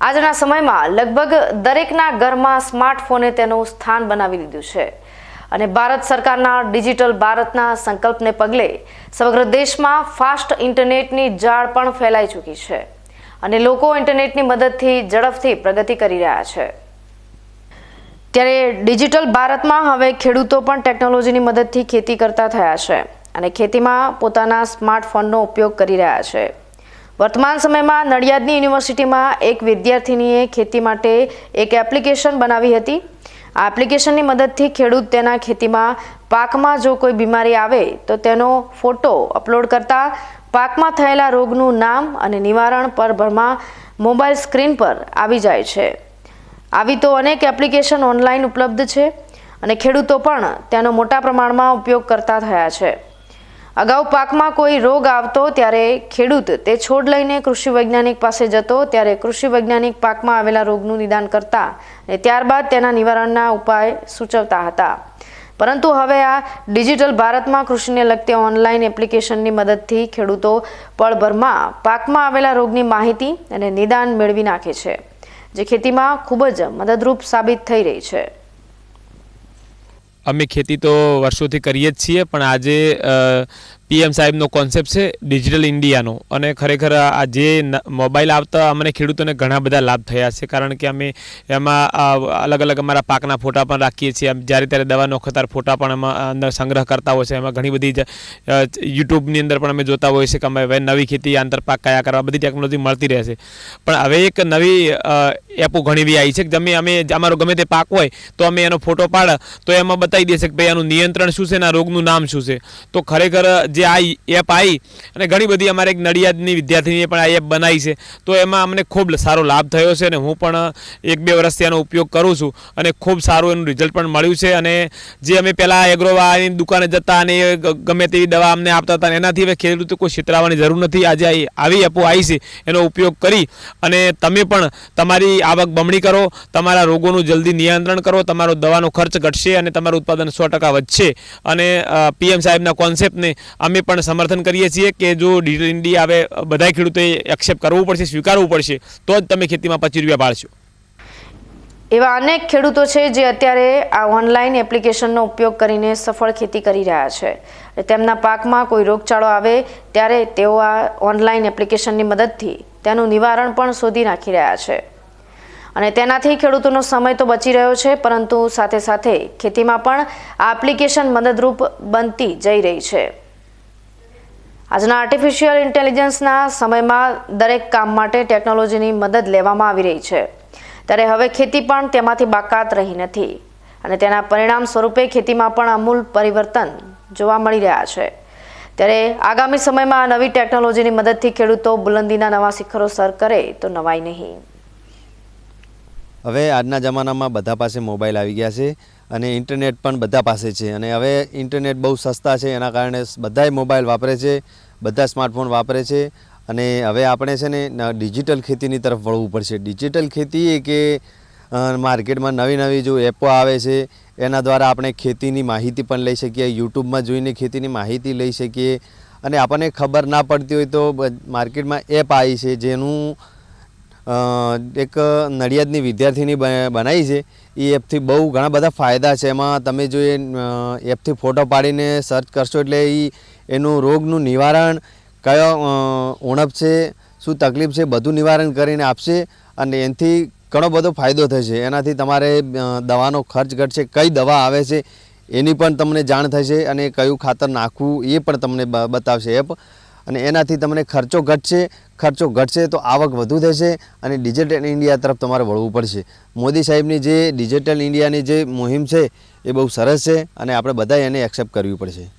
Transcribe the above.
આજના સમયમાં લગભગ દરેકના ઘરમાં સ્માર્ટફોને તેનું સ્થાન બનાવી લીધું છે. અને ભારત સરકારના ડિજિટલ ભારતના સંકલ્પને પગલે સમગ્ર દેશમાં ફાસ્ટ ઇન્ટરનેટની જાળ પણ ફેલાઈ ચૂકી છે અને લોકો ઇન્ટરનેટની મદદથી ઝડપથી પ્રગતિ કરી રહ્યા છે. ત્યારે ડિજિટલ ભારતમાં હવે ખેડૂતો પણ ટેકનોલોજીની મદદથી ખેતી કરતા થયા છે અને ખેતીમાં પોતાના સ્માર્ટફોનનો ઉપયોગ કરી રહ્યા છે. વર્તમાન સમયમાં નડિયાદની યુનિવર્સિટીમાં એક વિદ્યાર્થીનીએ ખેતી માટે એક એપ્લિકેશન બનાવી હતી. આ એપ્લિકેશનની મદદથી ખેડૂત તેના ખેતીમાં પાકમાં જો કોઈ બીમારી આવે તો તેનો ફોટો અપલોડ કરતા પાકમાં થયેલા રોગનું નામ અને નિવારણ પર ભરમાં મોબાઈલ સ્ક્રીન પર આવી જાય છે. આવી તો અનેક એપ્લિકેશન ઓનલાઈન ઉપલબ્ધ છે અને ખેડૂતો પણ તેનો મોટા પ્રમાણમાં ઉપયોગ કરતા થયા છે. અગાઉ પાકમાં કોઈ રોગ આવતો ત્યારે ખેડૂત તે છોડ લઈને કૃષિ વૈજ્ઞાનિક પાસે જતો ત્યારે કૃષિ વૈજ્ઞાનિક પાકમાં આવેલા રોગનું નિદાન કરતા અને ત્યારબાદ તેના નિવારણના ઉપાય સૂચવતા હતા. પરંતુ હવે આ ડિજિટલ ભારતમાં કૃષિને લગતી ઓનલાઈન એપ્લિકેશનની મદદથી ખેડૂતો પળભરમાં પાકમાં આવેલા રોગની માહિતી અને નિદાન મેળવી નાખે છે, જે ખેતીમાં ખૂબ જ મદદરૂપ સાબિત થઈ રહી છે. અમે ખેતી તો વર્ષોથી કરીએ જ છીએ પણ આજે પીએમ સાહેબનો કોન્સેપ્ટ છે ડિજિટલ ઇન્ડિયાનો. અને ખરેખર આ જે મોબાઈલ આવતા અમને ખેડૂતોને ઘણા બધા લાભ થયા છે. કારણ કે અમે એમાં અલગ અલગ અમારા પાકના ફોટા પણ રાખીએ છીએ. જ્યારે ત્યારે દવા નોખતાર ફોટા પણ એમાં અંદર સંગ્રહ કરતા હોય છે. એમાં ઘણી બધી યુટ્યુબની અંદર પણ અમે જોતા હોઈએ છીએ કે અમે હવે નવી ખેતી આંતરપાક કયા કરવા, બધી ટેકનોલોજી મળતી રહેશે પણ હવે એક નવી એપો ઘણી બી આવી છે કે તમે અમે અમારો ગમે તે પાક હોય, તો અમે એનો ફોટો પાડ, તો એમાં બતાવી દેશે કે ભાઈ આનું નિયંત્રણ શું છે અને રોગનું નામ શું છે. તો ખરેખર જે આ એપ આવી અને ઘણી બધી અમારે એક નડિયાદની વિદ્યાર્થીનીએ પણ આ એપ બનાવી છે. તો એમાં અમને ખૂબ સારો લાભ થયો છે અને હું પણ એક બે વર્ષથી આનો ઉપયોગ કરું છું અને ખૂબ સારું એનું રિઝલ્ટ પણ મળ્યું છે અને જે અમે પહેલાં એગ્રોવાની દુકાને જતા અને ગમે તેવી દવા અમને આપતા હતા એનાથી હવે ખેડૂતો કોઈ છેતરાવાની જરૂર નથી. આજે આવી એપો આવી છે, એનો ઉપયોગ કરી અને તમે પણ તમારી આવક બમણી કરો, તમારા રોગોનું જલ્દી નિયંત્રણ કરો, તમારો દવાનો ખર્ચ ઘટશે અને તમારું ઉત્પાદન સો વધશે. અને પીએમ સાહેબના કોન્સેપ્ટને અમે પણ સમર્થન કરીએ છીએ કે જો ડિજિટલ ઇન્ડિયા હવે બધા ખેડૂતોએ એક્સેપ્ટ કરવું પડશે, સ્વીકારવું પડશે, તો જ તમે ખેતીમાં પચીસ રૂપિયા પાડશો એવા અનેક ખેડૂતો છે જે અત્યારે આ ઓનલાઈન એપ્લિકેશનનો ઉપયોગ કરીને સફળ ખેતી કરી રહ્યા છે. તેમના પાકમાં કોઈ રોગચાળો આવે, ત્યારે તેઓ આ ઓનલાઈન એપ્લિકેશનની મદદથી તેનું નિવારણ પણ શોધી નાખી રહ્યા છે. અને તેનાથી ખેડૂતોનો સમય તો બચી રહ્યો છે, પરંતુ સાથે સાથે ખેતીમાં પણ આ એપ્લિકેશન મદદરૂપ બનતી જઈ રહી છે. આજના આર્ટિફિશિયલ ઇન્ટેલિજન્સના સમયમાં દરેક કામ માટે ટેકનોલોજીની મદદ લેવામાં આવી રહી છે. ત્યારે હવે ખેતી પણ તેમાંથી બાકાત રહી નથી. અને તેના પરિણામ સ્વરૂપે ખેતીમાં પણ અમૂલ પરિવર્તન જોવા મળી રહ્યા છે. ત્યારે આગામી સમયમાં નવી ટેકનોલોજીની મદદથી ખેડૂતો બુલંદીના નવા શિખરો સર કરે તો નવાઈ નહીં. હવે આજના જમાનામાં બધા પાસે મોબાઈલ આવી ગયા છે અને ઇન્ટરનેટ પણ બધા પાસે છે. અને હવે ઇન્ટરનેટ બહુ સસ્તા છે, એના કારણે બધાય મોબાઈલ વાપરે છે, બધા સ્માર્ટફોન વાપરે છે. અને હવે આપણે છે ને ડિજિટલ ખેતીની તરફ વળવું પડશે. ડિજિટલ ખેતી એ કે માર્કેટમાં નવી નવી જો એપો આવે છે, એના દ્વારા આપણે ખેતીની માહિતી પણ લઈ શકીએ, યુટ્યુબમાં જોઈને ખેતીની માહિતી લઈ શકીએ. અને આપણને ખબર ના પડતી હોય તો માર્કેટમાં એપ આવી છે, જેનું એક નડિયાદની વિદ્યાર્થીની બનાવી છે. એ એપથી બહુ ઘણા બધા ફાયદા છે. એમાં તમે જો એ એપથી ફોટો પાડીને સર્ચ કરશો એટલે એ એનું રોગનું નિવારણ કયો ઉણપ છે, શું તકલીફ છે, બધું નિવારણ કરીને આપશે અને એનાથી ઘણો બધો ફાયદો થશે. એનાથી તમારે દવાનો ખર્ચ ઘટશે. કઈ દવા આવે છે, એની પણ તમને જાણ થશે અને કયું ખાતર નાખવું એ પણ તમને બતાવશે એપ. અને એનાથી તમને ખર્ચો ઘટશે. ખર્ચો ઘટશે તો આવક વધુ થશે અને ડિજિટલ ઇન્ડિયા તરફ તમારે વળવું પડશે. મોદી સાહેબની જે ડિજિટલ ઇન્ડિયાની જે મુહિમ છે એ બહુ સરસ છે અને આપણે બધા એને એક્સેપ્ટ કરવી પડશે.